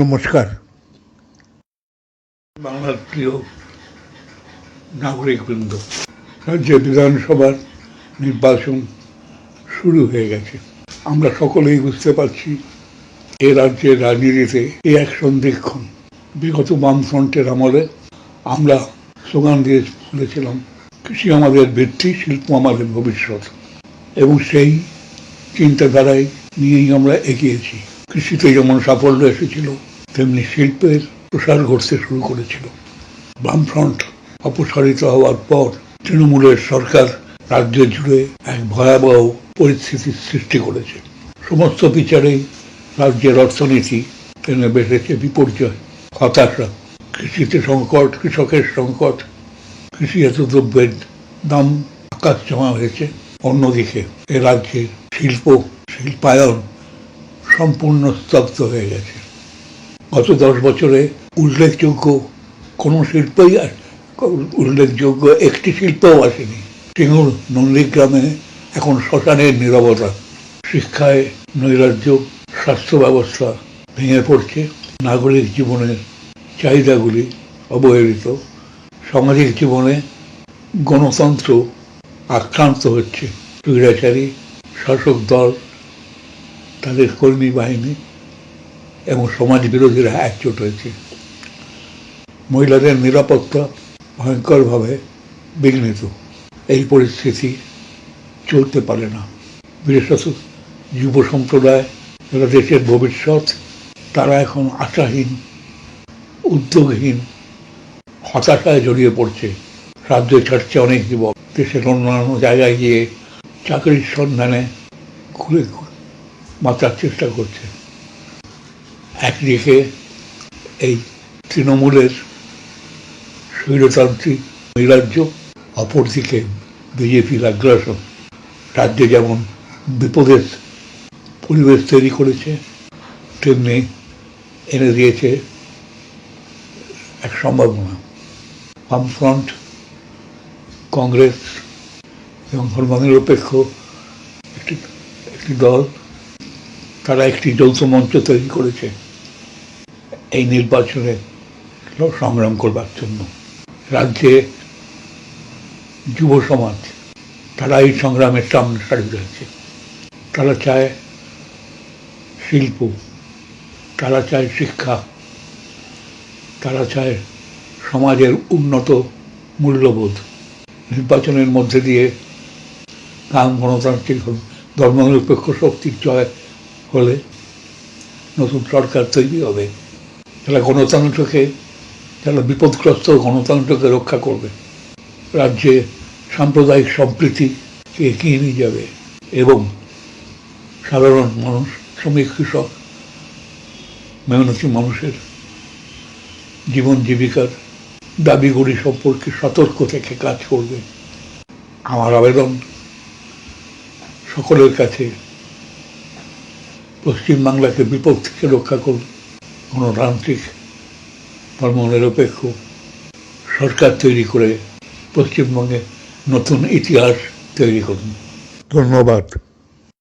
নমস্কার। বাংলার প্রিয় নাগরিকবৃন্দ রাজ্যে বিধানসভার নির্বাচন শুরু হয়ে গেছে। আমরা সকলেই বুঝতে পারছি এ রাজ্যের রাজনীতিতে এ এক সন্ধিক্ষণ বিগত বামফ্রন্টের আমলে আমরা স্লোগান দিয়ে বলেছিলাম, কৃষি আমাদের ভিত্তি শিল্প আমাদের ভবিষ্যৎ। এবং সেই চিন্তাধারায় নিয়েই আমরা এগিয়েছি। কৃষিতে যেমন সাফল্য এসেছিল, তেমনি শিল্পের প্রসার ঘটতে শুরু করেছিল। বামফ্রন্ট অপসারিত হওয়ার পর তৃণমূলের সরকার রাজ্য জুড়ে এক ভয়াবহ পরিস্থিতির সৃষ্টি করেছে। সমস্ত বিচারেই রাজ্যের অর্থনীতি টেনে বেড়েছে বিপর্যয়, হতাশা, কৃষিতে সংকট, কৃষকের সংকট কৃষিজাত দ্রব্যের দাম আকাশ জমা হয়েছে। অন্যদিকে এ রাজ্যে শিল্প, শিল্পায়ন সম্পূর্ণ স্তব্ধ হয়ে গেছে। গত দশ বছরে উল্লেখযোগ্য কোনো শিল্পই উল্লেখযোগ্য একটি শিল্পও আসেনি। সিঙ্গুর নন্দীগ্রামে এখন শ্মশানের নিরবতা। শিক্ষায় নৈরাজ্য, স্বাস্থ্য ব্যবস্থা ভেঙে পড়ছে। নাগরিক জীবনের চাহিদাগুলি অবহেলিত। সামাজিক জীবনে গণতন্ত্র আক্রান্ত হচ্ছে। স্বৈরাচারী শাসক দল তাদের কর্মী বাহিনী এবং সমাজ বিরোধীরা একজোট হয়েছে। মহিলাদের নিরাপত্তা ভয়ঙ্করভাবে বিঘ্নিত। এই পরিস্থিতি চলতে পারে না। বিশেষত যুব সম্প্রদায় যারা দেশের ভবিষ্যৎ, তারা এখন আশাহীন, উদ্যোগহীন, হতাশায় জড়িয়ে পড়ছে। রাজ্য ছাড়ছে অনেক যুবক। দেশের অন্যান্য জায়গায় গিয়ে চাকরির সন্ধানে ঘুরে ঘুরে বাঁচার চেষ্টা করছে। একদিকে এই তৃণমূলের স্বৈরতান্ত্রিক নৈরাজ্য, অপরদিকে বিজেপির আগ্রাসন। রাজ্যে যেমন বিপদের পরিবেশ তৈরি করেছে, তেমনি এনে দিয়েছে এক সম্ভাবনা। বামফ্রন্ট, কংগ্রেস এবং ধর্মনিরপেক্ষ একটি একটি দল তারা একটি যৌথ মঞ্চ তৈরি করেছে এই নির্বাচনে সংগ্রাম করবার জন্য। রাজ্যে যুব সমাজ, তারা এই সংগ্রামের সামনে সারি রয়েছে। তারা চায় শিল্প, তারা চায় শিক্ষা, তারা চায় সমাজের উন্নত মূল্যবোধ। নির্বাচনের মধ্যে দিয়ে নাম গণতান্ত্রিক ধর্মনিরপেক্ষ শক্তির জয় হলে নতুন সরকার তৈরি হবে। যারা গণতন্ত্রকে যারা বিপদগ্রস্ত গণতন্ত্রকে রক্ষা করবে। রাজ্যে সাম্প্রদায়িক সম্প্রীতিকে এগিয়ে নিয়ে যাবে এবং সাধারণ মানুষ, শ্রমিক, কৃষক, মেহনতি মানুষের জীবন জীবিকার দাবিগুলি সম্পর্কে সতর্ক থেকে কাজ করবে। আমার আবেদন সকলের কাছে পশ্চিমবাংলাকে বিপদ থেকে রক্ষা করুন। গণতান্ত্রিক ধর্মনিরপেক্ষ সরকার তৈরি করে পশ্চিমবঙ্গে নতুন ইতিহাস তৈরি করুন। ধন্যবাদ।